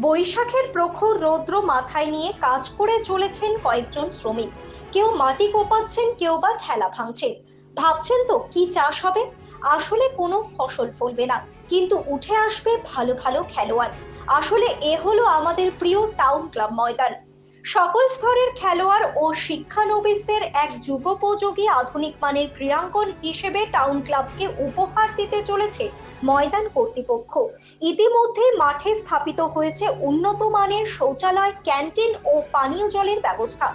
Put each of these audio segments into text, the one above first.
বৈশাখের প্রখর রৌদ্র মাথায় নিয়ে কাজ করে চলেছেন কয়েকজন শ্রমিক। কেউ মাটি কোপাচ্ছেন, কেউ বা ঠেলা ভাঙছেন। ভাবছেন তো কি চাষ হবে? আসলে কোনো ফসল ফলবে না, কিন্তু উঠে আসবে ভালো ভালো খেলোয়াড়। আসলে এ হলো আমাদের প্রিয় টাউন ক্লাব ময়দান। সকল স্তরের খেলোয়াড় ও শিক্ষানবিশদের এক যুগোপযোগী আধুনিক মানের ক্রীড়াঙ্গন হিসেবে টাউন ক্লাবকে উপহার দিতে চলেছে ময়দান কর্তৃপক্ষ। ইতিমধ্যে মাঠে স্থাপিত হয়েছে উন্নত মানের শৌচালয়, ক্যান্টিন ও পানীয় জলের ব্যবস্থা।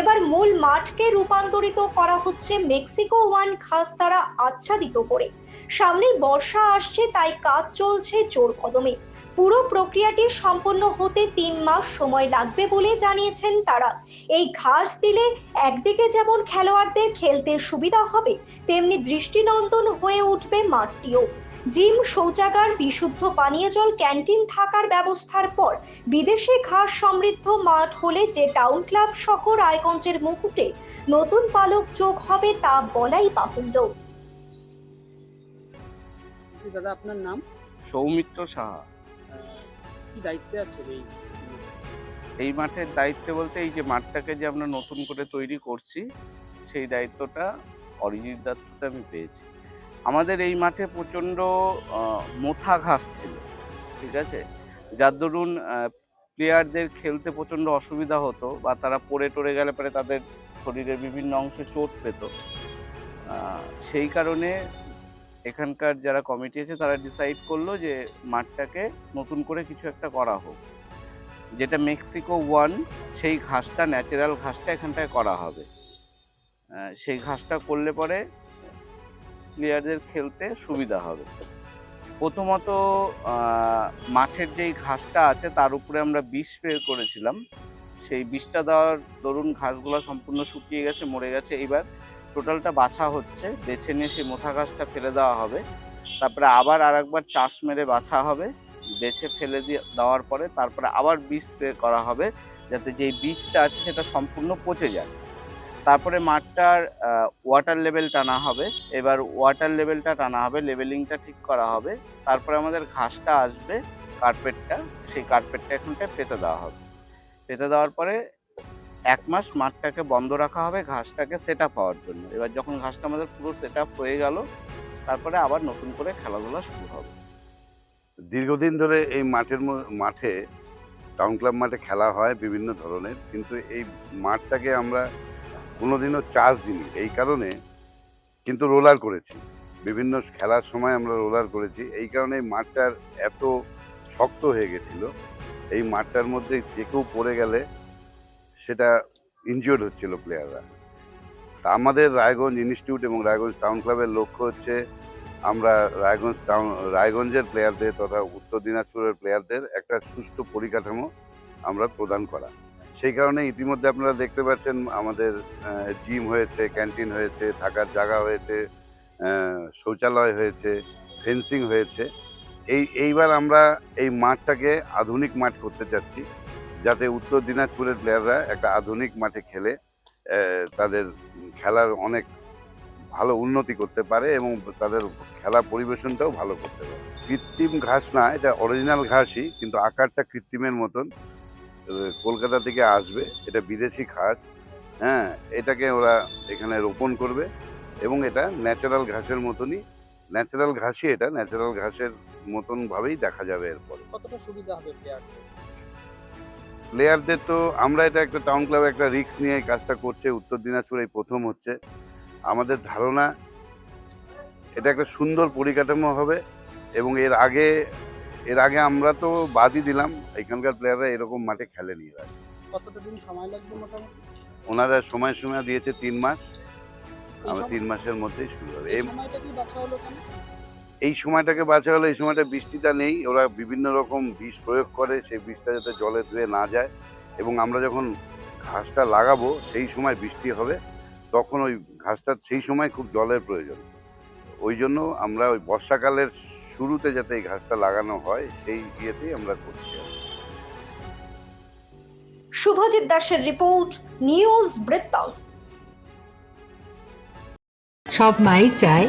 এবার মূল মাঠকে রূপান্তরিত করা হচ্ছে মেক্সিকো ওয়ান ঘাস দ্বারা আচ্ছাদিত করে। সামনে বর্ষা আসছে, তাই কাজ চলছে জোর কদমে। পুরো প্রক্রিয়াটি সম্পন্ন হতে তিন মাস সময় লাগবে বলে জানিয়েছেন তারা। এই ঘাস দিলে একদিকে যেমন খেলোয়াড়দের খেলতে সুবিধা হবে তেমনি দৃষ্টিনন্দন হয়ে উঠবে মাঠটিও। জিম শৌচাগার বিশুদ্ধ পানীয় জল ক্যান্টিন থাকার ব্যবস্থার পর বিদেশি ঘাস সমৃদ্ধ মাঠ হলে যে টাউন ক্লাব সহ রায়গঞ্জের মুকুটে নতুন পালক যোগ হবে তা বলাই বাহুল্য। দাদা আপনার নাম? সৌমিত্র সাহা। কি দায়িত্বে আছে এই এই মাঠের দায়িত্ব বলতে এই যে মাঠটাকে যে আমরা নতুন করে তৈরি করছি, সেই দায়িত্বটা অরিজিৎ দাত্ততে আমি পেয়েছি। আমাদের এই মাঠে প্রচণ্ড মোথা ঘাস ছিল, ঠিক আছে? যার দরুন প্লেয়ারদের খেলতে প্রচণ্ড অসুবিধা হতো বা তারা পড়ে টরে গেলে পরে তাদের শরীরের বিভিন্ন অংশে চোট পেত। সেই কারণে এখানকার যারা কমিটি আছে, তারা ডিসাইড করল যে মাঠটাকে নতুন করে কিছু একটা করা হোক। যেটা মেক্সিকো ওয়ান সেই ঘাসটা ন্যাচারাল ঘাসটা এখানটায় করা হবে। সেই ঘাসটা করলে পরে প্লেয়ারদের খেলতে সুবিধা হবে। প্রথমত মাঠের যেই ঘাসটা আছে, তার উপরে আমরা বিষ স্প্রে করেছিলাম। সেই বিষটা দেওয়ার দরুন ঘাসগুলো সম্পূর্ণ শুকিয়ে গেছে, মরে গেছে। এইবার টোটালটা বাছা হচ্ছে। বেছে নিয়ে সেই মোথা ঘাসটা ফেলে দেওয়া হবে। তারপরে আবার আর একবার চাষ মেরে বাছা হবে। বেছে ফেলে দিয়ে দেওয়ার পরে তারপরে আবার বীজ স্প্রে করা হবে যাতে যেই বীজটা আছে সেটা সম্পূর্ণ পচে যায়। তারপরে মাঠটার ওয়াটার লেভেল টানা হবে। এবার ওয়াটার লেভেলটা টানা হবে লেভেলিংটা ঠিক করা হবে। তারপরে আমাদের ঘাসটা আসবে কার্পেটটা সেই কার্পেটটা এখানটায় পেতে দেওয়া হবে। পেতে দেওয়ার পরে এক মাস মাঠটাকে বন্ধ রাখা হবে, ঘাসটাকে সেট আপ হওয়ার জন্য। এবার যখন ঘাসটা আমাদের পুরো সেট আপ হয়ে গেল, তারপরে আবার নতুন করে খেলাধুলা শুরু হবে। দীর্ঘদিন ধরে এই মাঠের মাঠে টাউন ক্লাব মাঠে খেলা হয় বিভিন্ন ধরনের, কিন্তু এই মাঠটাকে আমরা কোনোদিনও চার্জ দিইনি। এই কারণে কিন্তু রোলার করেছি। বিভিন্ন খেলার সময় আমরা রোলার করেছি। এই কারণে এই মাঠটার এত শক্ত হয়ে গেছিল। এই মাঠটার মধ্যে যে কেউ পড়ে গেলে সেটা ইনজিওর্ড হচ্ছিল প্লেয়াররা তা আমাদের রায়গঞ্জ ইনস্টিটিউট এবং রায়গঞ্জ টাউন ক্লাবের লক্ষ্য হচ্ছে আমরা রায়গঞ্জ টাউন রায়গঞ্জের প্লেয়ারদের তথা উত্তর দিনাজপুরের প্লেয়ারদের একটা সুষ্ঠু পরিকাঠামো আমরা প্রদান করা। সেই কারণে ইতিমধ্যে আপনারা দেখতে পাচ্ছেন আমাদের জিম হয়েছে ক্যান্টিন হয়েছে, থাকার জায়গা হয়েছে শৌচালয় হয়েছে ফেন্সিং হয়েছে। এই, এইবার আমরা এই মাঠটাকে আধুনিক মাঠ করতে চাচ্ছি যাতে উত্তর দিনাজপুরের প্লেয়াররা একটা আধুনিক মাঠে খেলে তাদের খেলার অনেক ভালো উন্নতি করতে পারে এবং তাদের খেলা পরিবেশনটাও ভালো করতে পারে। কৃত্রিম ঘাস না, এটা অরিজিনাল ঘাসই, কিন্তু আকারটা কৃত্রিমের মতন। কলকাতা থেকে আসবে, এটা বিদেশি ঘাস হ্যাঁ এটাকে ওরা এখানে রোপণ করবে এবং এটা ন্যাচারাল ঘাসের মতনই ন্যাচারাল ঘাসই এটা ন্যাচারাল ঘাসের মতনভাবেই দেখা যাবে এরপরে। কতটা সুবিধা হবে প্লেয়ারদের প্লেয়ারদের তো আমরা এটা একটা টাউন ক্লাবে একটা রিস্ক নিয়ে কাজটা করছে। উত্তর দিনাজপুর এই প্রথম হচ্ছে। আমাদের ধারণা এটা একটা সুন্দর পরিকাঠামো হবে এবং এর আগে এর আগে আমরা তো বাদই দিলাম। এখানকার প্লেয়াররা এরকম মাঠে খেলে নিয়ে আগে কতটা দিন সময় লাগবে মোটামুটি? ওনারা সময় সময় দিয়েছে তিন মাস। আমরা তিন মাসের মধ্যেই শুরু হবে। এই- সময়টা কি বাছা হলো কেন এই সময়টাকে বাঁচা হলো এই সময়টা বৃষ্টিটা নেই ওরা বিভিন্ন রকম বিষ প্রয়োগ করে সেই বিষটা যাতে জলে ধুয়ে না যায় এবং আমরা যখন ঘাসটা লাগাবো সেই সময় বৃষ্টি হবে তখন ওই ঘাসটা সেই সময় খুব জলের প্রয়োজন। ওই জন্য আমরা ওই বর্ষাকালের শুরুতে যাতে এই ঘাসটা লাগানো হয় সেই ইয়েতেই আমরা করছি শুভজিৎ দাসের রিপোর্ট নিউজ বৃত্তান্ত সব মাই চায়